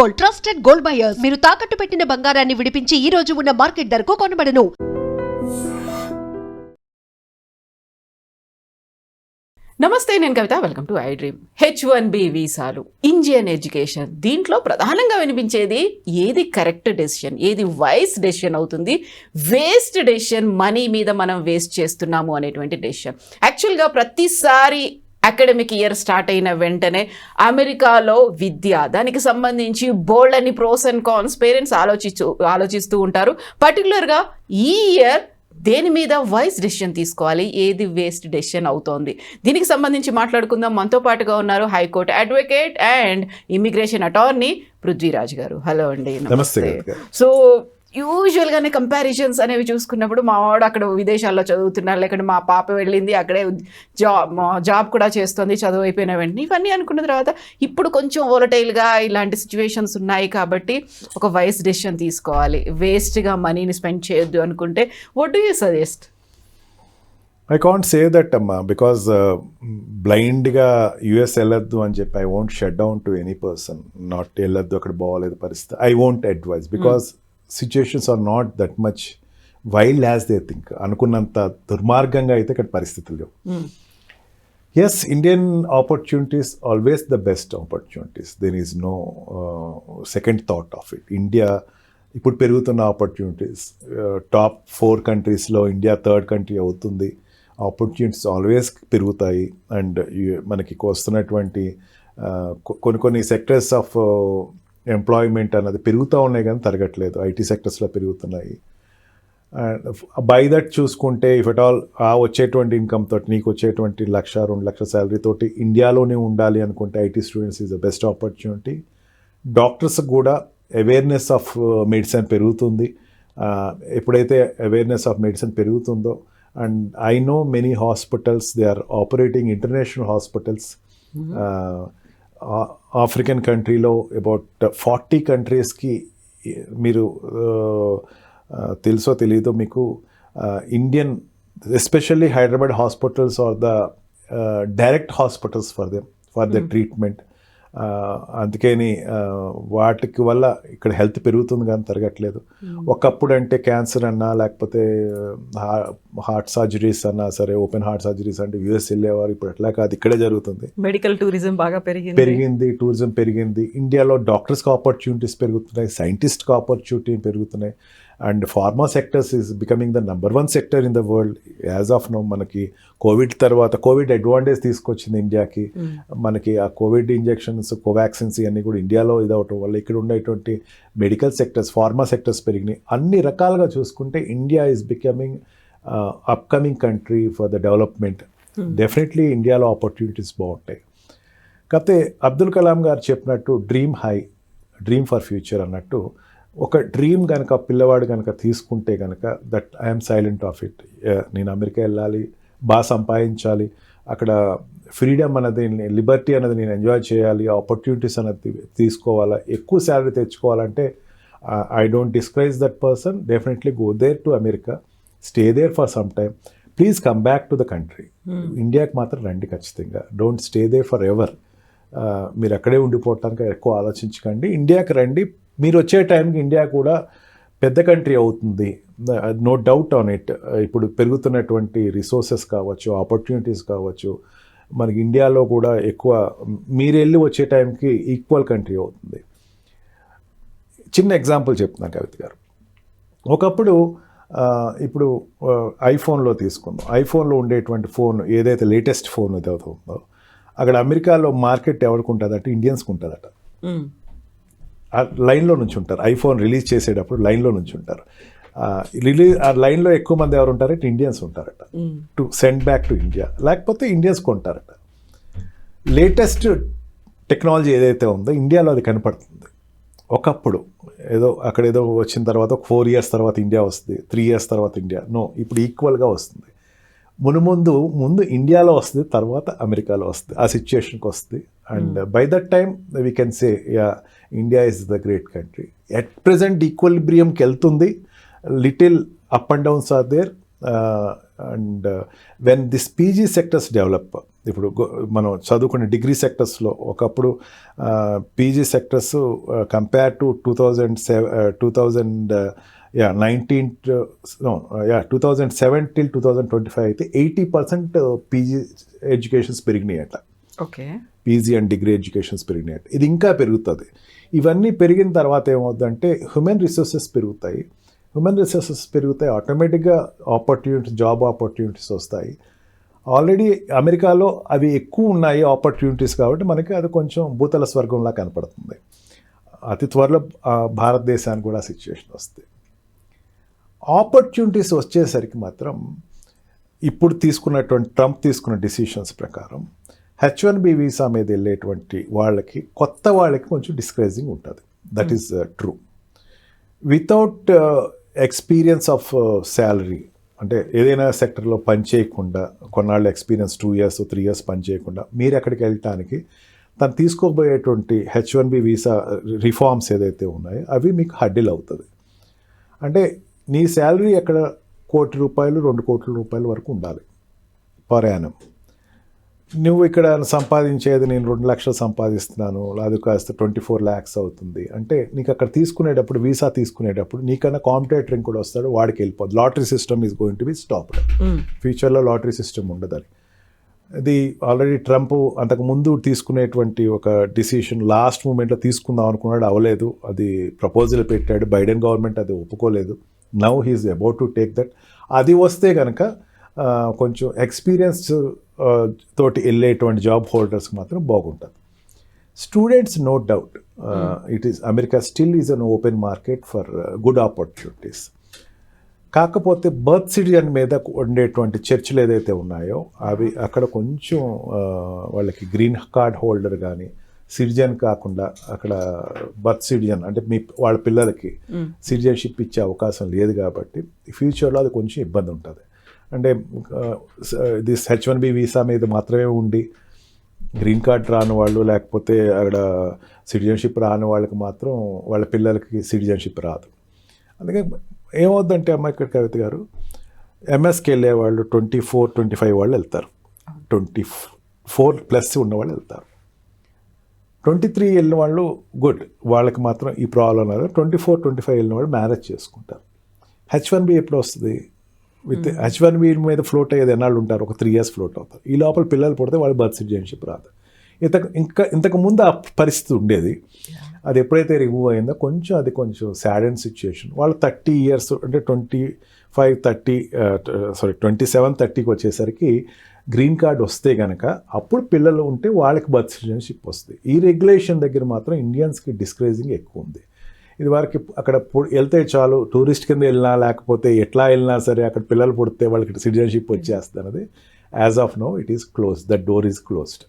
Gold trusted gold buyers. మీరు తాకట్టు పెట్టిన బంగారాన్ని విడిపించి ఈ రోజు ఉన్న మార్కెట్ ధరకు కొనబడను. నమస్తే నేను Kavitha. Welcome to I dream. H one B వీసాలు ఇండియన్ ఎడ్యుకేషన్. దీంట్లో ప్రధానంగా వినిపించేది ఏది కరెక్ట్ డెసిషన్ ఏది వైస్ డెసిషన్ అవుతుంది వేస్ట్ డెసిషన్ మనీ మీద మనం వేస్ట్ చేస్తున్నాము అనేటువంటి డెసిషన్. యాక్చువల్గా ప్రతిసారి అకాడమిక్ ఇయర్ స్టార్ట్ అయిన వెంటనే అమెరికాలో విద్య దానికి సంబంధించి బోల్డ్ అని ప్రోస్ అండ్ కాన్స్ పేరెంట్స్ ఆలోచించు ఆలోచిస్తూ ఉంటారు. పర్టికులర్గా ఈ ఇయర్ దేని మీద వైస్ డెసిషన్ తీసుకోవాలి? ఏది వేస్ట్ డెసిషన్ అవుతోంది? దీనికి సంబంధించి మాట్లాడుకుందాం. మనతో పాటుగా ఉన్నారు high court advocate and immigration attorney Prithviraj గారు. హలో అండి నమస్తే. సో యూజువల్గానే కంపారిజన్స్ అనేవి చూసుకున్నప్పుడు మా వాడు అక్కడ విదేశాల్లో చదువుతున్నారు. లేకుంటే మా పాప వెళ్ళింది అక్కడే జాబ్ జాబ్ కూడా చేస్తుంది చదువు అయిపోయిన వెంటనే ఇవన్నీ అనుకున్న తర్వాత ఇప్పుడు కొంచెం ఓలటైల్గా ఇలాంటి సిచ్యువేషన్స్ ఉన్నాయి కాబట్టి ఒక వైస్ డెసిషన్ తీసుకోవాలి. వేస్ట్గా మనీని స్పెండ్ చేయొద్దు అనుకుంటే what do you suggest I can't say that అమ్మా బికాజ్ బ్లైండ్గా యుఎస్ వెళ్ళొద్దు అని చెప్పి I won't shut down to any person not వెళ్ళొద్దు అక్కడ బాగోలేదు పరిస్థితి. I won't advise because situations are not that much wild as they think అనుకున్నంత దుర్మార్గంగా అయితే ఇక్కడ పరిస్థితులు లేవు. Yes Indian opportunities always the best opportunities then is no second thought of it India ఇప్పుడు పెరుగుతున్న ఆపర్చునిటీస్ టాప్ ఫోర్ కంట్రీస్లో India third country అవుతుంది. ఆపర్చునిటీస్ ఆల్వేస్ పెరుగుతాయి. అండ్ uh, మనకి వస్తున్నటువంటి uh, కొన్ని కొన్ని సెక్టర్స్ ఆఫ్ ఎంప్లాయ్మెంట్ అన్నది పెరుగుతూ ఉన్నాయి కానీ తరగట్లేదు. ఐటీ సెక్టర్స్లో పెరుగుతున్నాయి. అండ్ బై దట్ చూసుకుంటే ఇఫ్ ఎట్ ఆల్ ఆ వచ్చేటువంటి ఇన్కమ్ తోటి నీకు వచ్చేటువంటి లక్ష రెండు లక్షల శాలరీ తోటి ఇండియాలోనే ఉండాలి అనుకుంటే IT students is the best opportunity doctors కూడా అవేర్నెస్ ఆఫ్ మెడిసిన్ పెరుగుతుంది. ఎప్పుడైతే అవేర్నెస్ ఆఫ్ మెడిసిన్ పెరుగుతుందో and I know many hospitals they are operating international hospitals African కంట్రీలో అబౌట్ ఫార్టీ కంట్రీస్కి మీరు తెలుసో తెలియదో మీకు Indian especially Hyderabad hospitals are the direct hospitals for them for the treatment అందుకని వాటికి వల్ల ఇక్కడ హెల్త్ పెరుగుతుంది కానీ తరగట్లేదు. ఒకప్పుడు అంటే క్యాన్సర్ అన్నా లేకపోతే హార్ట్ సర్జరీస్ అన్నా సరే ఓపెన్ హార్ట్ సర్జరీస్ అంటే యూఎస్ వెళ్ళేవారు ఇప్పుడు అట్లా కాదు ఇక్కడే జరుగుతుంది. మెడికల్ టూరిజం బాగా పెరిగింది. పెరిగింది టూరిజం పెరిగింది. ఇండియాలో డాక్టర్స్కి ఆపర్చునిటీస్ పెరుగుతున్నాయి సైంటిస్ట్కి ఆపర్చునిటీ పెరుగుతున్నాయి. And pharma sectors is becoming the number one sector in the world. As of now మనకి కోవిడ్ తర్వాత కోవిడ్ అడ్వాంటేజ్ తీసుకొచ్చింది ఇండియాకి. మనకి ఆ కోవిడ్ ఇంజెక్షన్స్ కోవాక్సిన్స్ ఇవన్నీ కూడా ఇండియాలో ఇదవటం వల్ల ఇక్కడ ఉండేటువంటి మెడికల్ సెక్టర్స్ ఫార్మా సెక్టర్స్ పెరిగినాయి. అన్ని రకాలుగా చూసుకుంటే India is becoming upcoming country for the development definitely ఇండియాలో ఆపర్చునిటీస్ బాగుంటాయి. కాకపోతే అబ్దుల్ కలాం గారు చెప్పినట్టు dream high dream for future అన్నట్టు ఒక డ్రీమ్ కనుక పిల్లవాడు కనుక తీసుకుంటే కనుక that I'm silent of it నేను అమెరికా వెళ్ళాలి బాగా సంపాదించాలి అక్కడ ఫ్రీడమ్ అనేది లిబర్టీ అనేది నేను ఎంజాయ్ చేయాలి ఆపర్చునిటీస్ అనేది తీసుకోవాలా ఎక్కువ salary తెచ్చుకోవాలంటే I don't discourage that person definitely go there to America stay there for some time please come back to the country ఇండియాకి మాత్రం రండి ఖచ్చితంగా. Don't stay there for ever మీరు అక్కడే ఉండిపోవటానికి ఎక్కువ ఆలోచించకండి. ఇండియాకి రండి మీరు వచ్చే టైంకి ఇండియా కూడా పెద్ద కంట్రీ అవుతుంది. No doubt on it. ఇప్పుడు పెరుగుతున్నటువంటి రిసోర్సెస్ కావచ్చు ఆపర్చునిటీస్ కావచ్చు మనకి ఇండియాలో కూడా ఎక్కువ మీరు వెళ్ళి వచ్చే టైంకి ఈక్వల్ కంట్రీ అవుతుంది. చిన్న ఎగ్జాంపుల్ చెప్తున్నాను కవిత గారు. ఒకప్పుడు ఇప్పుడు ఐఫోన్లో తీసుకుందాం. ఐఫోన్లో ఉండేటువంటి ఫోన్ ఏదైతే లేటెస్ట్ ఫోన్ ఏదైతే ఉందో అక్కడ అమెరికాలో మార్కెట్ ఎవరికి ఉంటుందట? ఇండియన్స్కి ఉంటుందట. లైన్లో నుంచి ఉంటారు. ఐఫోన్ రిలీజ్ చేసేటప్పుడు లైన్లో నుంచి ఉంటారు. రిలీజ్ ఆ లైన్లో ఎక్కువ మంది ఎవరు ఉంటారంటే ఇండియన్స్ ఉంటారట. To send back to India. లేకపోతే ఇండియన్స్ కొంటారట. లేటెస్ట్ టెక్నాలజీ ఏదైతే ఉందో ఇండియాలో అది కనపడుతుంది. ఒకప్పుడు ఏదో అక్కడ ఏదో వచ్చిన తర్వాత ఒక ఫోర్ ఇయర్స్ తర్వాత ఇండియా వస్తుంది త్రీ ఇయర్స్ తర్వాత ఇండియా. నో ఇప్పుడు ఈక్వల్గా వస్తుంది. మునుముందు ముందు ఇండియాలో వస్తుంది తర్వాత అమెరికాలో వస్తుంది. ఆ సిచ్యుయేషన్కి వస్తుంది. And by that time we can say ya India is the great country at present ఈక్వల్బ్రియంకి వెళ్తుంది. Little up and downs are there and when this PG sectors develop ఇప్పుడు మనం చదువుకునే డిగ్రీ సెక్టర్స్లో ఒకప్పుడు PG sectors compare to two thousand seven two thousand ya nineteen ya two thousand seven till two thousand twenty five అయితే eighty percent PG educations పెరిగినాయి అట okay. PG and degree educations పెరిగినాయి ఇది ఇంకా పెరుగుతుంది. ఇవన్నీ పెరిగిన తర్వాత ఏమవుతుందంటే హ్యూమన్ రిసోర్సెస్ పెరుగుతాయి. హ్యూమన్ రిసోర్సెస్ పెరుగుతాయి ఆటోమేటిక్గా ఆపర్చునిటీస్ జాబ్ ఆపర్చునిటీస్ వస్తాయి. ఆల్రెడీ అమెరికాలో అవి ఎక్కువ ఉన్నాయి ఆపర్చునిటీస్ కాబట్టి మనకి అది కొంచెం భూతల స్వర్గంలా కనపడుతుంది. అతి త్వరలో భారతదేశానికి కూడా సిచ్యువేషన్ వస్తుంది ఆపర్చునిటీస్ వచ్చేసరికి మాత్రం ఇప్పుడు తీసుకున్నటువంటి ట్రంప్ తీసుకున్న డిసిషన్స్ ప్రకారం హెచ్ వన్ బి వీసా మీద వెళ్ళేటువంటి వాళ్ళకి కొత్త వాళ్ళకి కొంచెం డిస్కరేజింగ్ ఉంటుంది. That is true without experience of salary అంటే ఏదైనా సెక్టర్లో పని చేయకుండా కొన్నాళ్ళు experience two years three years పని చేయకుండా మీరు ఎక్కడికి వెళ్ళటానికి తను తీసుకోబోయేటువంటి H one B visa reforms ఏదైతే ఉన్నాయో అవి మీకు హడ్డిల్ అవుతుంది. అంటే నీ శాలరీ ఎక్కడ? కోటి రూపాయలు రెండు కోట్ల రూపాయల వరకు ఉండాలి. పర్ యానం నువ్వు ఇక్కడ సంపాదించేది నేను రెండు లక్షలు సంపాదిస్తున్నాను అది కాస్త ట్వంటీ ఫోర్ ల్యాక్స్ అవుతుంది. అంటే నీకు అక్కడ తీసుకునేటప్పుడు వీసా తీసుకునేటప్పుడు నీకన్నా కాంపిటేటర్ కూడా వస్తాడు వాడికి వెళ్ళిపోద్ది lottery system is going to be stop ఫ్యూచర్లో లాటరీ సిస్టమ్ ఉండదని ఇది ఆల్రెడీ ట్రంప్ అంతకు ముందు తీసుకునేటువంటి ఒక డిసిషన్ లాస్ట్ మూమెంట్లో తీసుకుందాం అనుకున్నాడు అవ్వలేదు అది ప్రపోజల్ పెట్టాడు. బైడెన్ గవర్నమెంట్ అది ఒప్పుకోలేదు. Now he is about to take that అది వస్తే కనుక కొంచెం ఎక్స్పీరియన్స్ తోటి వెళ్ళేటువంటి జాబ్ హోల్డర్స్కి మాత్రం బాగుంటుంది. Students no doubt it is America still is an open market for good opportunities. కాకపోతే బర్త్ సిటిజన్ మీద ఉండేటువంటి చర్చలు ఏదైతే ఉన్నాయో అవి అక్కడ కొంచెం వాళ్ళకి గ్రీన్ కార్డ్ హోల్డర్ కానీ సిటిజన్ కాకుండా అక్కడ బర్త్ సిటిజన్ అంటే మీ వాళ్ళ పిల్లలకి సిటిజన్షిప్ ఇచ్చే అవకాశం లేదు కాబట్టి ఫ్యూచర్లో అది కొంచెం ఇబ్బంది ఉంటుంది. అంటే ఇది హెచ్ వన్ బి వీసా మీద మాత్రమే ఉండి గ్రీన్ కార్డ్ రాని వాళ్ళు లేకపోతే అక్కడ సిటిజన్షిప్ రాని వాళ్ళకి మాత్రం వాళ్ళ పిల్లలకి సిటిజన్షిప్ రాదు. అందుకే ఏమవుద్దంటే అమ్మ ఇక్కడ కవిత గారు ఎంఎస్కి వెళ్ళే వాళ్ళు ట్వంటీ ఫోర్ ట్వంటీ ఫైవ్ వాళ్ళు వెళ్తారు. ట్వంటీ ఫోర్ ప్లస్ ఉన్న వాళ్ళు వెళ్తారు. ట్వంటీ త్రీ వెళ్ళిన వాళ్ళు గుడ్ వాళ్ళకి మాత్రం ఈ ప్రాబ్లం లేదు ట్వంటీ ఫోర్ ట్వంటీ ఫైవ్ వెళ్ళిన వాళ్ళు మ్యారేజ్ చేసుకుంటారు. హెచ్ వన్ బి ఎప్పుడు వస్తుంది? విత్ హెచ్ వన్ బి మీద ఫ్లోట్ అయ్యేది ఎన్నాళ్ళు ఉంటారు? ఒక త్రీ ఇయర్స్ ఫ్లోట్ అవుతారు. ఈ లోపల పిల్లలు పుడితే వాళ్ళు బర్త్ సిటిజన్షిప్ రాదు. ఇంతకు ఇంకా ఇంతకు ముందు ఆ పరిస్థితి ఉండేది. అది ఎప్పుడైతే రిమూవ్ అయిందో కొంచెం అది కొంచెం సాడ్ అండ్ సిచ్యుయేషన్ వాళ్ళు థర్టీ ఇయర్స్ అంటే twenty five thirty sorry twenty seven థర్టీకి వచ్చేసరికి గ్రీన్ కార్డ్ వస్తే కనుక అప్పుడు పిల్లలు ఉంటే వాళ్ళకి బర్త్ సిటిజన్షిప్ వస్తుంది. ఈ రెగ్యులేషన్ దగ్గర మాత్రం ఇండియన్స్కి డిస్కరేజింగ్ ఎక్కువ ఉంది. ఇది వారికి అక్కడ వెళ్తే చాలు టూరిస్ట్ కింద వెళ్ళినా లేకపోతే ఎట్లా వెళ్ళినా సరే అక్కడ పిల్లలు పుడితే వాళ్ళకి సిటిజన్షిప్ వచ్చేస్తుంది అనేది as of now it is close the door is closed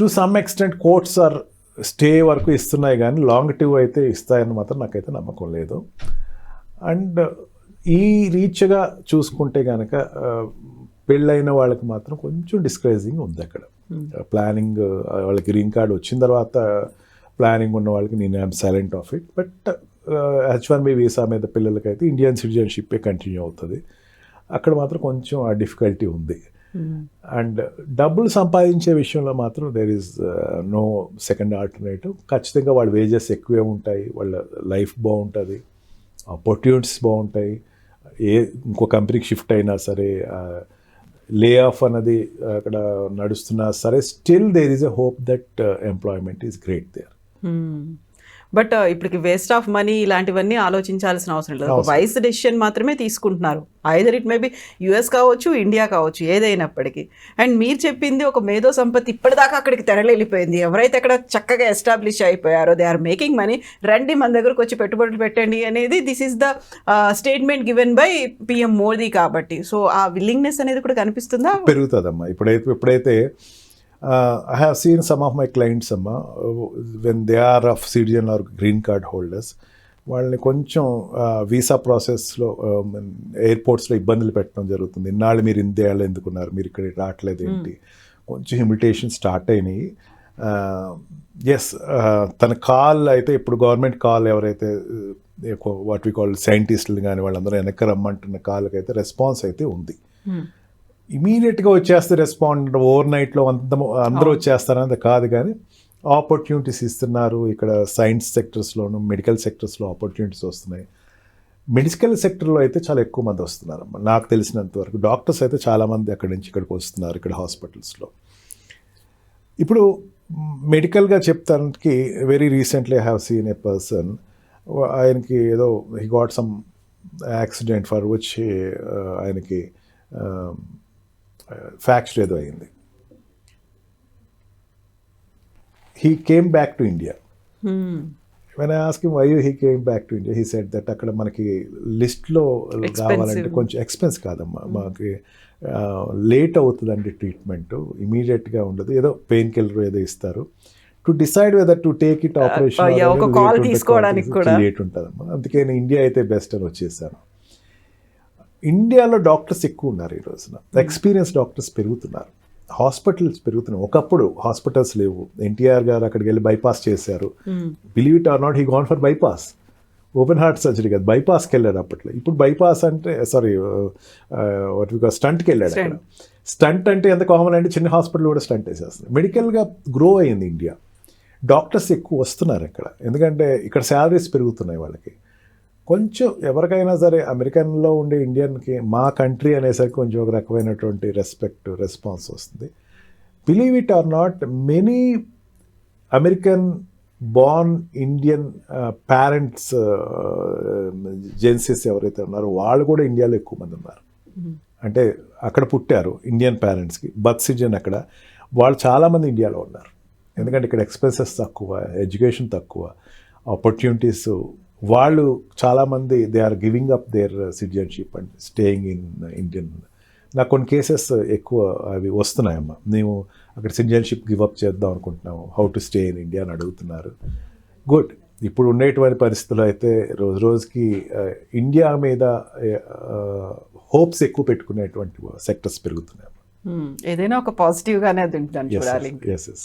to some extent courts are stay వరకు ఇస్తున్నాయి కానీ లాంగ్ టివ్ అయితే ఇస్తాయని మాత్రం నాకైతే నమ్మకం లేదు. అండ్ ఈ రీచ్గా చూసుకుంటే కనుక పెళ్ళైన వాళ్ళకి మాత్రం కొంచెం డిస్కరేజింగ్ ఉంది అక్కడ. ప్లానింగ్ వాళ్ళకి గ్రీన్ కార్డ్ వచ్చిన తర్వాత ప్లానింగ్ ఉన్న వాళ్ళకి నేను I'm silent of it but H one B visa మీద పిల్లలకైతే ఇండియన్ సిటిజన్షిప్పే కంటిన్యూ అవుతుంది. అక్కడ మాత్రం కొంచెం ఆ డిఫికల్టీ ఉంది. అండ్ డబ్బులు సంపాదించే విషయంలో మాత్రం there is no second alternative ఖచ్చితంగా వాళ్ళ వేజెస్ ఎక్కువే ఉంటాయి. వాళ్ళ లైఫ్ బాగుంటుంది. ఆపర్చునిటీస్ బాగుంటాయి. ఏ ఇంకో కంపెనీకి షిఫ్ట్ అయినా సరే లే ఆఫ్ అన్నది అక్కడ నడుస్తున్నా సరే still there is a hope that employment is great there but ఇప్పటికి వేస్ట్ ఆఫ్ మనీ ఇలాంటివన్నీ ఆలోచించాల్సిన అవసరం లేదు. ఒక వైస్ డెసిషన్ మాత్రమే తీసుకుంటున్నారు. Either it may be US కావచ్చు ఇండియా కావచ్చు ఏదైనప్పటికీ. అండ్ మీరు చెప్పింది ఒక మేధో సంపత్తి ఇప్పటిదాకా అక్కడికి తెరలేలిపోయింది. ఎవరైతే అక్కడ చక్కగా ఎస్టాబ్లిష్ అయిపోయారో దే ఆర్ మేకింగ్ మనీ రండి మన దగ్గరకు వచ్చి పెట్టుబడులు పెట్టండి అనేది this is the statement given by PM Modi కాబట్టి. సో ఆ విల్లింగ్నెస్ అనేది కూడా కనిపిస్తుందా? పెరుగుతుందమ్మా. ఇప్పుడైతే ఇప్పుడైతే I have seen some of my clients అమ్మ when they are of citizen or green card holders వాళ్ళని కొంచెం వీసా ప్రాసెస్లో ఎయిర్పోర్ట్స్లో ఇబ్బందులు పెట్టడం జరుగుతుంది. ఇన్నాళ్ళు మీరు ఇండియాలో ఎందుకున్నారు? మీరు ఇక్కడ రావట్లేదు ఏంటి? కొంచెం ఇమిటేషన్ స్టార్ట్ అయినాయి. ఎస్ తన కాల్ అయితే ఇప్పుడు గవర్నమెంట్ కాల్ ఎవరైతే వాట్ వి కాల్ సైంటిస్టులు కానీ వాళ్ళందరూ వెనక్కి రమ్మంటున్న కాల్కి అయితే రెస్పాన్స్ అయితే ఉంది. ఇమీడియట్గా వచ్చేస్తే రెస్పాండ్ ఓవర్ నైట్లో అంత అందరూ వచ్చేస్తారన్నది కాదు కానీ ఆపర్చునిటీస్ ఇస్తున్నారు. ఇక్కడ సైన్స్ సెక్టర్స్లోను మెడికల్ సెక్టర్స్లో ఆపర్చునిటీస్ వస్తున్నాయి. మెడికల్ సెక్టర్లో అయితే చాలా ఎక్కువ మంది వస్తున్నారు నాకు తెలిసినంత వరకు. డాక్టర్స్ అయితే చాలామంది అక్కడి నుంచి ఇక్కడికి వస్తున్నారు ఇక్కడ హాస్పిటల్స్లో ఇప్పుడు మెడికల్గా చెప్తానికి very recently I have seen a person ఆయనకి ఏదో he got some accident for వచ్చి ఆయనకి ఫ్యాక్చర్ ఏదో అయింది. He came back to India when I ask why he came back to India he said that అక్కడ మనకి లిస్ట్లో రావాలంటే కొంచెం ఎక్స్పెన్స్ కాదమ్మా. మాకు లేట్ అవుతుందండి ట్రీట్మెంట్ ఇమీడియట్గా ఉండదు. ఏదో పెయిన్ కిల్లర్ ఏదో ఇస్తారు. To decide whether to take it operation. Late ఉంటుందమ్మా. అందుకే నేను ఇండియా అయితే బెస్ట్ అని వచ్చేసాను. ఇండియాలో డాక్టర్స్ ఎక్కువ ఉన్నారు ఈ రోజున. ఎక్స్పీరియన్స్ డాక్టర్స్ పెరుగుతున్నారు. హాస్పిటల్స్ పెరుగుతున్నాయి. ఒకప్పుడు హాస్పిటల్స్ లేవు. ఎన్టీఆర్ గారు అక్కడికి వెళ్ళి బైపాస్ చేశారు. Believe it or not he gone for bypass open heart surgery కాదు. బైపాస్కి వెళ్ళాడు అప్పట్లో. ఇప్పుడు బైపాస్ అంటే సారీ వాట్ వికా స్టంట్కి వెళ్ళాడు అక్కడ. స్టంట్ అంటే ఎంత కామన్ అంటే చిన్న హాస్పిటల్ కూడా స్టంట్ వేసేస్తుంది. మెడికల్గా గ్రో అయింది ఇండియా డాక్టర్స్ ఎక్కువ వస్తున్నారు ఇక్కడ ఎందుకంటే ఇక్కడ శాలరీస్ పెరుగుతున్నాయి వాళ్ళకి. కొంచెం ఎవరికైనా సరే అమెరికన్లో ఉండే ఇండియన్కి మా కంట్రీ అనేసరికి కొంచెం ఒక రకమైనటువంటి రెస్పెక్ట్ రెస్పాన్స్ వస్తుంది. Believe it or not many American born Indian parents జెన్సీస్ ఎవరైతే ఉన్నారో వాళ్ళు కూడా ఇండియాలో ఎక్కువ మంది ఉన్నారు. అంటే అక్కడ పుట్టారు ఇండియన్ పేరెంట్స్కి బర్త్ సిజన్ అక్కడ. వాళ్ళు చాలామంది ఇండియాలో ఉన్నారు. ఎందుకంటే ఇక్కడ ఎక్స్పెన్సెస్ తక్కువ ఎడ్యుకేషన్ తక్కువ ఆపర్చునిటీస్ వాళ్ళు చాలామంది they are giving up their citizenship and staying in Indian నాకు కొన్ని కేసెస్ ఎక్కువ అవి వస్తున్నాయమ్మా. మేము అక్కడ సిటిజన్షిప్ గివ్ అప్ చేద్దాం అనుకుంటున్నాము. How to stay in India అని అడుగుతున్నారు. గుడ్ ఇప్పుడు ఉండేటువంటి పరిస్థితుల్లో అయితే రోజు రోజుకి ఇండియా మీద హోప్స్ ఎక్కువ పెట్టుకునేటువంటి సెక్టర్స్ పెరుగుతున్నాయి Hmm. ఏదైనా ఒక పాజిటివ్ గానే అది ఉంటుందని చూడాలి. Yes yes